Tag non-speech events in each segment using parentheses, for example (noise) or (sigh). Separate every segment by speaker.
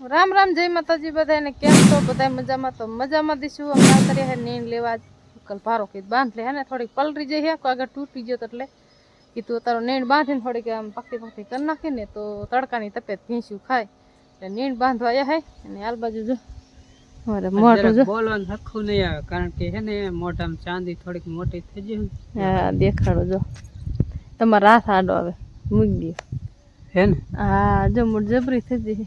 Speaker 1: રામ રામ જય માતાજી બધાને કેમ છો? બધા મજામાં? તો મજામાં દીશું. અમે આવતા હે નીણ લેવા કલ ભારો કીધું બાંધ લે. હે ને થોડીક પલરી જઈ હે આગળ તૂટી ગયો તો એટલે કીધું તારો નીણ બાંધીને થોડીક આમ પાકી પાકી કરી નાખી ને તો તડકાની તપેત ભીંસ્યું ખાય. એટલે નીણ બાંધવા આવ્યા હે અને આલ બાજુ જો. મારે મોઢું જો.
Speaker 2: બોલવાનું હખું નહીં આવે કારણ કે હે ને મોઢામાં ચાંદી થોડીક મોટી થઈ ગઈ
Speaker 1: હા દેખાડો જો. તમારા હાથ આડો આવે. મૂકી દે
Speaker 2: હે ને?
Speaker 1: હા જો મોટ જબરી થઈ જઈ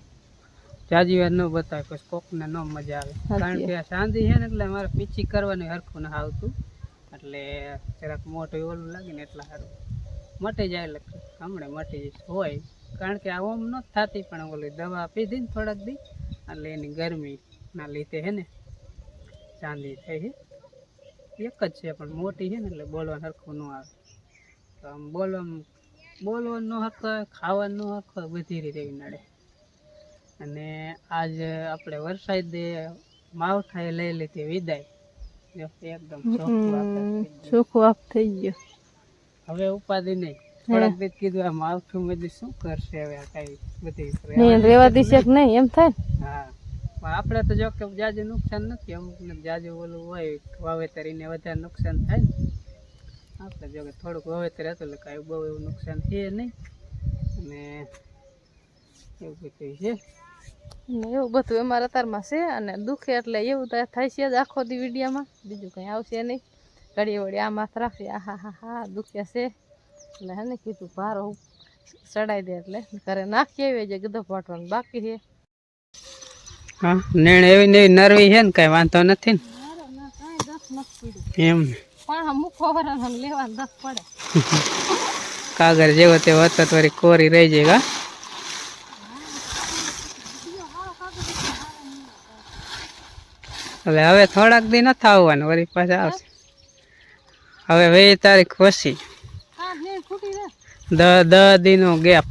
Speaker 2: જાજી વાર ન બતાવે પછી કોકને ન મજા આવે. કારણ કે આ ચાંદી છે ને એટલે મારે પીછી કરવાની હરખું ના આવતું એટલે જરાક મોટું ઓલું લાગે ને એટલા સારું. મટી જાય એટલે હમણાં મટી હોય. કારણ કે આ ઓમ ન થતી પણ ઓલી દવા પીધી ને થોડાક દી એટલે એની ગરમી ના લીધે છે ને ચાંદી થઈ છે. એક જ છે પણ મોટી છે ને એટલે બોલવાનું હરખું ન આવે. તો આમ બોલવામાં બોલવાનું ન હરખું ખાવાનું હરખું બધી રીતે નડે અને આજ આપણે વરસાદ માવઠાએ લઈ લીધી વિદાય. એકદમ ચોખ્ખું
Speaker 1: આપ થઈ ગયો.
Speaker 2: હવે ઉપાધિ નહીં. થોડાક દિવસ કીધું આ માવઠું બધી શું કરશે હવે આ કઈ બધી
Speaker 1: રેવા દીશે કે નહીં? એમ થાય
Speaker 2: હા. પણ આપણે તો જો કે જાજુ નુકસાન નથી. અમુક જાજુ ઓલું હોય વાવેતર એને વધારે નુકસાન થાય આપણે જો કે થોડુંક વાવેતર હતું એટલે કાંઈ બહુ એવું નુકસાન થયે નહીં. અને એવું બધું છે.
Speaker 1: એવું બધું અમારા અત્યારમાં છે અને દુખે એટલે એવું તો થાય છે જ આખો દી વિડીયામાં. બીજું કંઈ આવશે નહીં. ઘડીએ વળી આ માથ રાખી. આ હા હા હા દુખ્યા છે. એટલે હે ને કીધું ભારો ચડાઈ દે એટલે. ઘરે નાખી આવી જે ગધો પાટવાનું બાકી છે.
Speaker 2: હા નેણ એવી ને નરવી છે ને કઈ વાંધો નથી ને. એમ
Speaker 1: પણ આ મુખો વરાને લેવાનું દસ પડે.
Speaker 2: કાગર જેવો તેવો હતો કોરી રહી જાય એટલે હવે થોડાક દી નથી આવવાનું વળી પાછા આવશે. હવે વે તારીખ
Speaker 1: ફૂટી
Speaker 2: દ દસ દીનો ગેપ.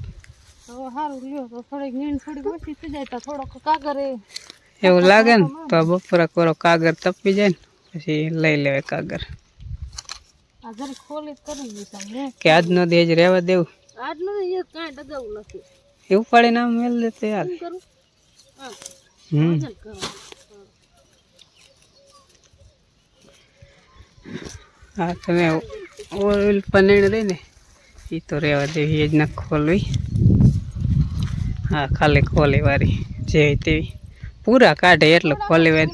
Speaker 2: એવું લાગે ને તો બપોરા કોરો કાગર તપી જાય ને પછી લઈ લેવાય કાગર કે આજનો દેજ રહેવા દેવું.
Speaker 1: આજનું કાંઈ ડગાવું નથી.
Speaker 2: એવું પડીને નામ મેલ દેતો યાર. હમ
Speaker 1: વજન કરવાનું.
Speaker 2: હા, તમે ઓઇલ પનીર દે ને એ તો રહેવા દેવી, એ જ ના ખોલવી. હા, ખાલી ખોલી વારી, જે તેવી. પૂરા કાઢે એટલે ખોલી વાર.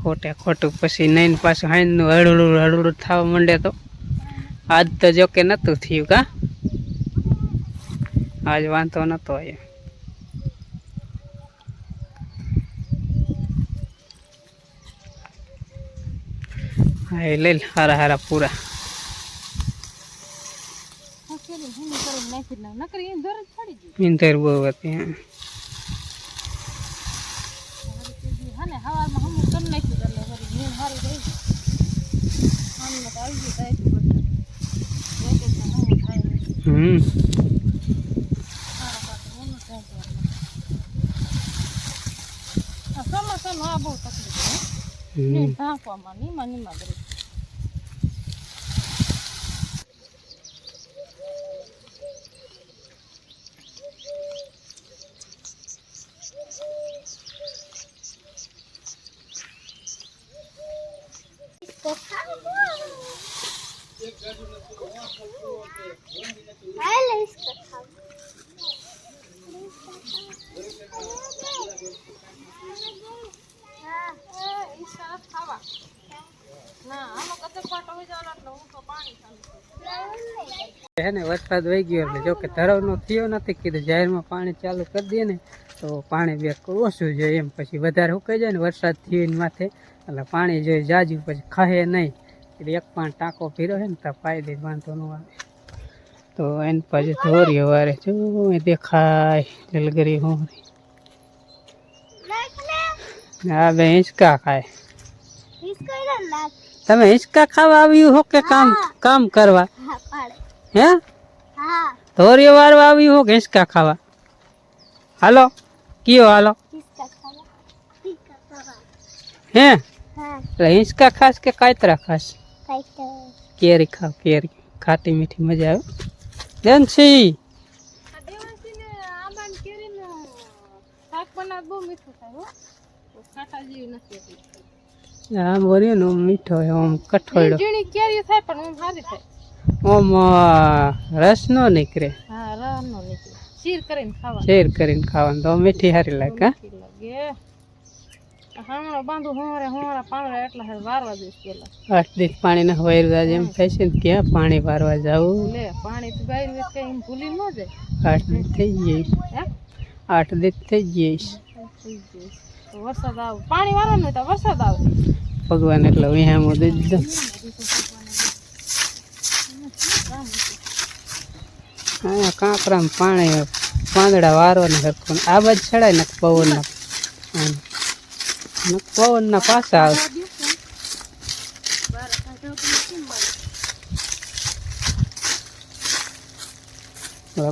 Speaker 2: ખોટે ખોટું પછી નહીં પાછું હાઈનું હળુડું હળુડું થવા માંડે તો આજ તો જો કે નહોતું થયું કા? આજ વાંધો નહોતો આવ્યો. હા એ લઈ હારા હારા પૂરા
Speaker 1: હસેલી ભૂની કરીને નાખી જ નાખ. નકરી એને ધોર જ પડી ગઈ.
Speaker 2: ઈંધર બહુ હતી
Speaker 1: હમું ચોમાસામાં આ બહુ તકલીફ છે હો.
Speaker 2: હમ
Speaker 1: નીંદ ઢાંકવામાં નીમા નીમા કરી ના આનો કચો પાટો હોય જવાનો એટલે હું તો પાણી ચાલુ
Speaker 2: હે ને વરસાદ વહી ગયો એટલે જો કે ધરવનો થયો નથી કીધું જાહેરમાં પાણી ચાલુ કરી દઈએ ને તો પાણી બે ઓછું જોઈએ એમ. પછી વધારે સુકાઈ જાય ને વરસાદ થયો એની માથે એટલે પાણી જોઈએ જાજુ પછી ખાહે નહીં. એટલે એક પાણી ટાંકો ભીરો છે ને તો ફાયદે વાંધો ન આવે. તો એને પછી ધોરી વારે જો દેખાય જલગરી હોરી હા બે હિંચકા ખાય. તમે હિંચકા ખાવા આવ્યું હો કે કામ કામ કરવા? હે ધોરી વારવા આવ્યું હો કે હિંચકા ખાવા હાલો કયો હાલો હે એટલે હિંચકા ખાસ કે કાતરા ખાસ કેરી ખાવ કેરી ખાટી મીઠી મજા આવે દેનસી
Speaker 1: આ દેવાંશીને આંબા લીમડાની કેરીનું શાક બનાવ બહુ મીઠું થાય હો તો ખાટા જેવી નથી એટલી
Speaker 2: આમ બોલ્યો ને આમ મીઠો હોય આમ કઠોળો
Speaker 1: ઝીણી કેરી થાય પણ આમ સારી થાય
Speaker 2: અ, રસ નો નીકળે.
Speaker 1: શીર કરીને ખાવા
Speaker 2: શેર કરીને ખાવાનું. તો મીઠી
Speaker 1: હારી
Speaker 2: લાગે પાણી ના વાયરવા જેમ થાય છે ક્યાં પાણી વારવા જવું
Speaker 1: લે પાણી ભૂલી ન જાય.
Speaker 2: આઠ દિવસ થઈ જઈશ આઠ દિવસ થઈ જઈશ
Speaker 1: વરસાદ આવે. પાણી વારવાનું તો વરસાદ આવે.
Speaker 2: ભગવાન એટલે વિહામો દીધો અહીંયા કાંકરામાં પાણી, પાંદડા વારવાના સરખું. આ બાજુ ચડાય ને પવનના. પવનના પાછા આવે.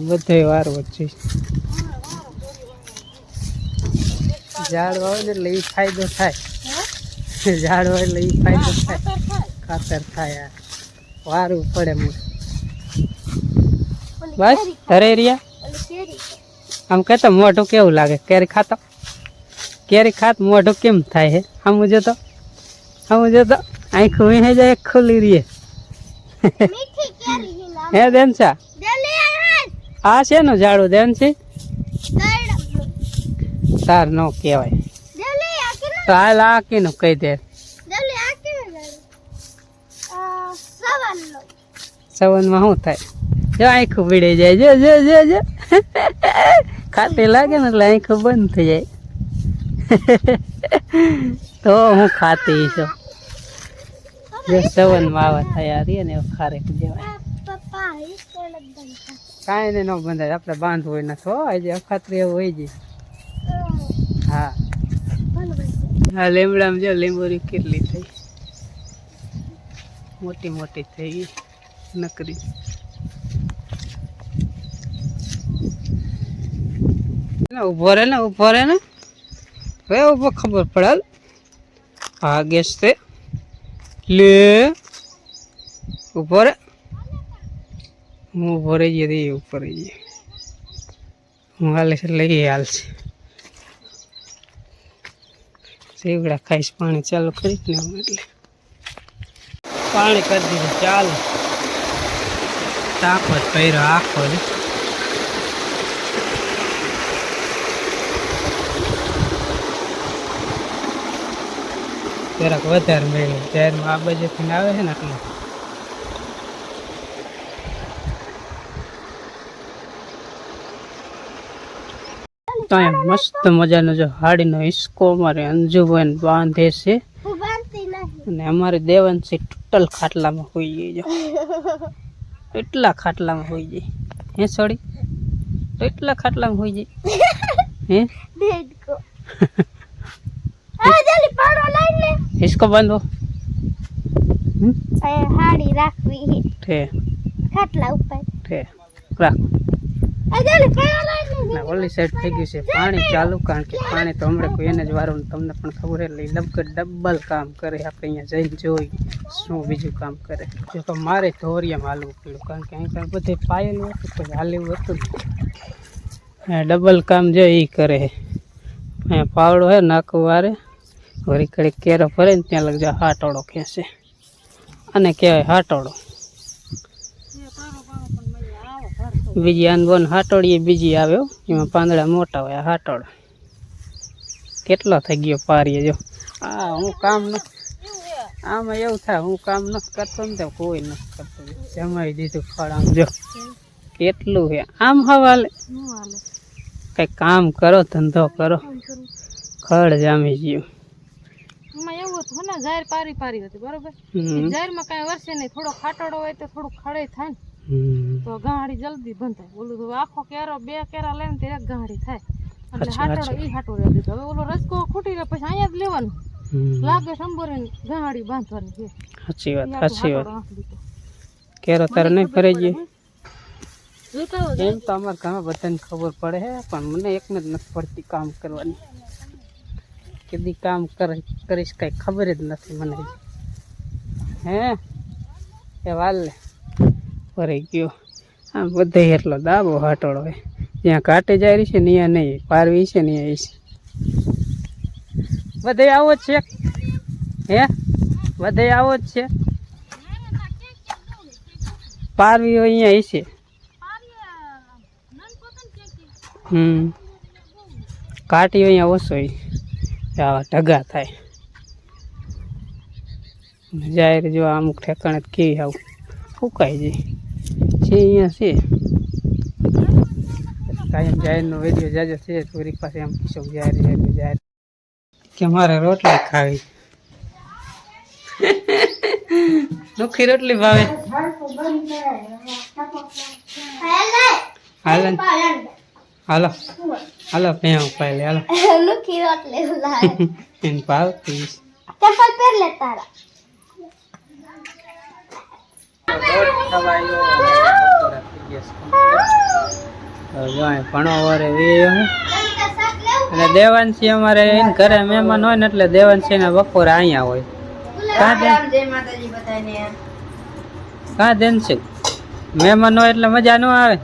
Speaker 2: બધે વાર વચ્ચે ઝાડ વાવે ને એટલે એ ફાયદો થાય. ઝાડ હોય એટલે એ ફાયદો થાય. ખાતર થાય આ. વારવું પડે મૂળ બસ ઘરે રહ્યા? આમ કહેતો મોઢું કેવું લાગે? કેરી ખાતો? કેરી ખાત મોઢું કેમ થાય હે? આમ જોતો આમ જોતો આંખ વીહે જાય ખુલ્લી રહીએ હે દેનસા? આ છે નું ઝાડું દેન છે તાર નો કહેવાય. તો હાલ આ કીનું કહી દે. સવનમાં શું થાય? જો આંખ પીડી જાય. જો જો જો જો. ખાટી લાગે ને એટલે આંખું બંધ થઈ જાય. તો હું ખાતી છું. જો સવનમાં માવા થયા રે ને ખારેક જેવાય કાંઈ ને ન બંધાય. આપણે બાંધવું હોય નથી હો આજે અખાતરી એવું હોય જાય હા. હા લીમડામાં જો લીંબોરી કેટલી થઈ. મોટી મોટી થઈ નકરી. ને ઊભો રહે ને, ઊભો રહે ને. હવે ઊભો ખબર પડે. આ ગેસ તે લે. ઊભો રે હું ઊભો રહી જઈએ તો એ ઉપર રહી જઈએ હું હાલે છે એ હાલશે સેવડા ખાઈશ પાણી ચાલુ કરી ને હું એટલે. પાણી કરી દીધું, ચાલુ. તાપ જ પહેર્યો આખો રે જરાક વધારે મળ્યું જાહેરમાં આ બાજુથી આવે છે ને એટલે તો મસ્ત મજાનો જો હાડીનો હિસકો અમારે અંજુબેન બાંધે છે. અને અમારે દેવનસી ટોટલ ખાટલામાં હોઈ જાય જો. એટલા ખાટલામાં હોઈ જાય હે સોડી તો એટલા ખાટલામાં હોઈ જાય હે? (laughs) (laughs) હિસકો બાંધો?
Speaker 3: હાડી રાખવી
Speaker 2: ઠે.
Speaker 3: ખાટલા ઉપર.
Speaker 2: ઠે. રાખ.
Speaker 3: પડો
Speaker 2: ઓલી સાઈડ થઈ ગયું છે. પાણી ચાલુ કારણ કે પાણી તો હમણાં કોઈ એને જ વારું તમને પણ ખબર એટલે ડબલ ડબલ કામ કરે આપણે અહીંયા જઈને જોઈ શું બીજું કામ કરે. જો તો મારે ધોરિયામાં હાલવું પડ્યું કારણ કે અહીં કાંઈ બધે પાયેલું હતું કોઈ હાલેલું હતું ડબલ કામ જો એ કરે અહીંયા પાવડો હે નાખવું વારે વળી કડી કેરો ભરે ને ત્યાં લગજો હાટોળો ખેંચે અને કહેવાય હાટોળો. બીજી અનબોન હાટોડીએ બીજી આવ્યો એમાં પાંદડા મોટા હોય આ હાટોડ કેટલો થઈ ગયો પારીએ જો. આ હું કામ ન આમાં એવું થાય હું કામ નથી કરતો ને તો કોઈ નથી કરતો. જમાઈ દીધું ફળ આમ જો. કેટલું છે આમ હવાલે.
Speaker 1: નું
Speaker 2: કંઈક કામ કરો ધંધો કરો. ખડ જામી ગયું.
Speaker 1: એમાં એવું હતું ને જાહેર પારી પારી હતી બરોબર?
Speaker 2: હમ.
Speaker 1: જાહેરમાં કાંઈ વર્ષે નહીં થોડો ખાટોડો હોય તો થોડું ખડે થાય ને.
Speaker 2: હમ.
Speaker 1: તો ગાંહડી જલ્દી બંધ થાય. ઓલું તો આખો કેરો બે કેરા લઈને તો એક ગાંહડી થાય. એટલે
Speaker 2: અચ્છા,
Speaker 1: હાટોડો ઈ હાટોડો દીધો હવે ઓલો રસકો ખૂટી રહ્યો પછી અહીંયા જ લેવાનું.
Speaker 2: હમ.
Speaker 1: લાગે સંબોરે ગાંહડી બાંધવાની છે.
Speaker 2: સાચી વાત
Speaker 1: ઈ આખો
Speaker 2: સાચી વાત.
Speaker 1: હાટોડો આંખ દીધો.
Speaker 2: કેરો તારે નહીં ફરાઈ ગઈ
Speaker 1: જોતા હોય
Speaker 2: એમ તો અમારા ગામમાં બધાને ખબર પડે છે પણ મને એકને જ નથી પડતી કામ કરવાની. કીધી કામ કરે કરીશ કાંઈ ખબર જ નથી મને. હે? એ વાલ ભરાઈ ગયો. આમ બધે એટલો દાબો હાટોળો હોય. ત્યાં કાંટે જાય રહી છે ને અહીંયા નહીં. પારવી છે ને અહીંયા છે બધે આવો જ છે. હે? બધે આવો જ છે. પારવી હોય અહીંયા છે. હમ. કાટી અહીંયા ઓછો હોય. આવા ઢગા થાય. જાહેર જો અમુક ઠેકાણે કેવી આવું. ફૂંકાઈ જાય. છે અહીંયા છે. કાયમ જાહેરનો વેડિયો જાજો છે, થોડીક પાસે એમ કીશું જાહેર જાહેર જાહેર. કે મારે રોટલી ખાવી. (laughs) નુખી રોટલી ભાવે. હાલો. હાલો. હાલો ત્યાં ઉપાય લે હાલો
Speaker 3: લુખી રોટલી લાવે
Speaker 2: એને ભાવતી
Speaker 3: ચપ્પલ પહેર લે તારા
Speaker 2: ભણો વરે અને દેવાંશી અમારે એને ઘરે મહેમાન હોય ને એટલે દેવાંશી ને બપોરે અહીંયા હોય કાં દેન છે મહેમાન હોય એટલે મજા ન આવે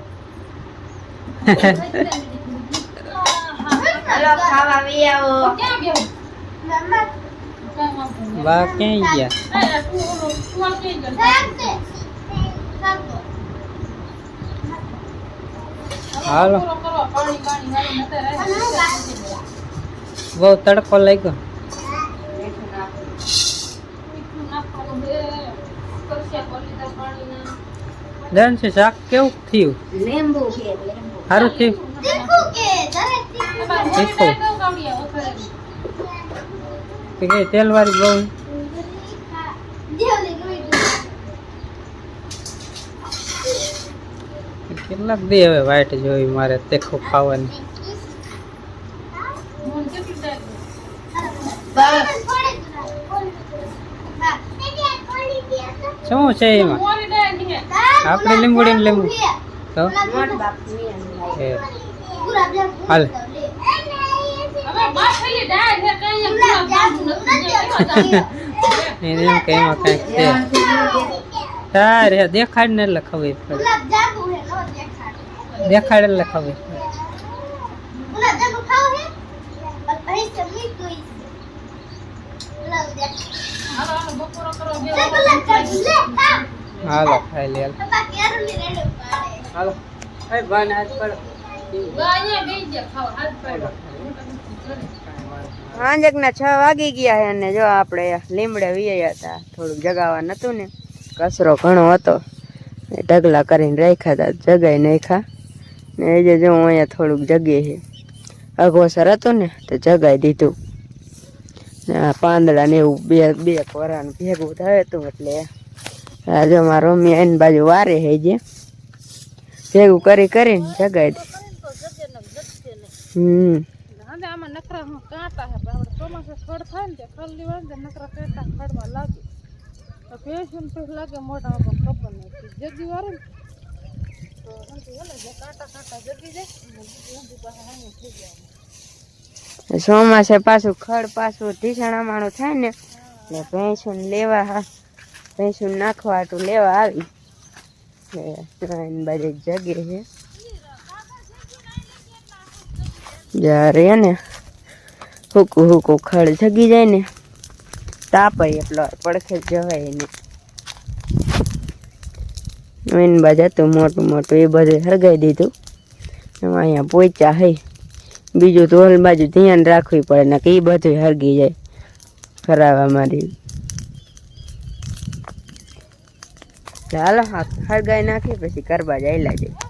Speaker 2: બા ક્યાંય ગયા હાલો બહુ તડકો લાગ્યો દેવાંશી શાક કેવું થયું
Speaker 3: લીંબુ છે લીંબુ
Speaker 2: સારું થયું
Speaker 3: તીખું કે દરેક તીખું
Speaker 2: તીખું કે કે તેલવાળી બહુ કેટલાક દે હવે વાઈટ જોઈ મારે તેખું ખાવાની. શું છે એમાં? આપણે લીંબુડી ને લીંબુ. તો? હાલ. એને એમ કે એમાં કંઈક છે તારે દેખાડ ને એટલે ખબર પડે દેખાડ એટલે ખબર હાલો ખાઈ લે હાલો. ભાઈ હાથ પડો
Speaker 4: સાંજકના છ વાગી ગયા છે અને જો આપણે લીમડે વીયા હતા. થોડુંક જગાવા નતું ને. કચરો ઘણો હતો. ઢગલા કરીને રાખ્યા હતા. જગાઈ નાખ્યા. ને એ જે જો અહીંયા થોડુંક જગે છે અઘોસર હતું ને, તો જગાઈ દીધું. ને આ પાંદડા ને એવું બે બે કોરાનું ભેગું થયું હતું એટલે આજે મારા મમ્મી એની બાજુ વારે હે જે. ભેગું કરી કરીને જગાઈ દે. હમ.
Speaker 1: હવે આમાં નકરા હું કાંટા હે, પણ આપણે ચોમાસે ખડ થાય ને તે ખડ લેવા ને નકરા કાંટા ખડવા લાગે. તો ભેંસું તો લાગે મોટા પણ ખબર નથી જગી ને તો ને
Speaker 4: ચોમાસે પાછું ખડ પાછું ઢીસણામાણું થાય ને એટલે ભેંસું લેવા ભેંસું નાખવા હાટું લેવા આવી. બાજુ જગે છે. જ્યારે ને. હુકું હુકું, ખડ જગી જાય ને. તાપાય એટલો, પડખે જવાય ને મેન બાજુ હતું મોટું મોટું, એ બધું હરગાઈ દીધું. અહીંયા પોચા હે બીજું તો ઓલ બાજુ ધ્યાન રાખવી પડે ને કે એ બધું હરગી જાય. ખરાબ અમારી ચાલો હા હરગાઈ નાખી, પછી કરવા જાય લાગે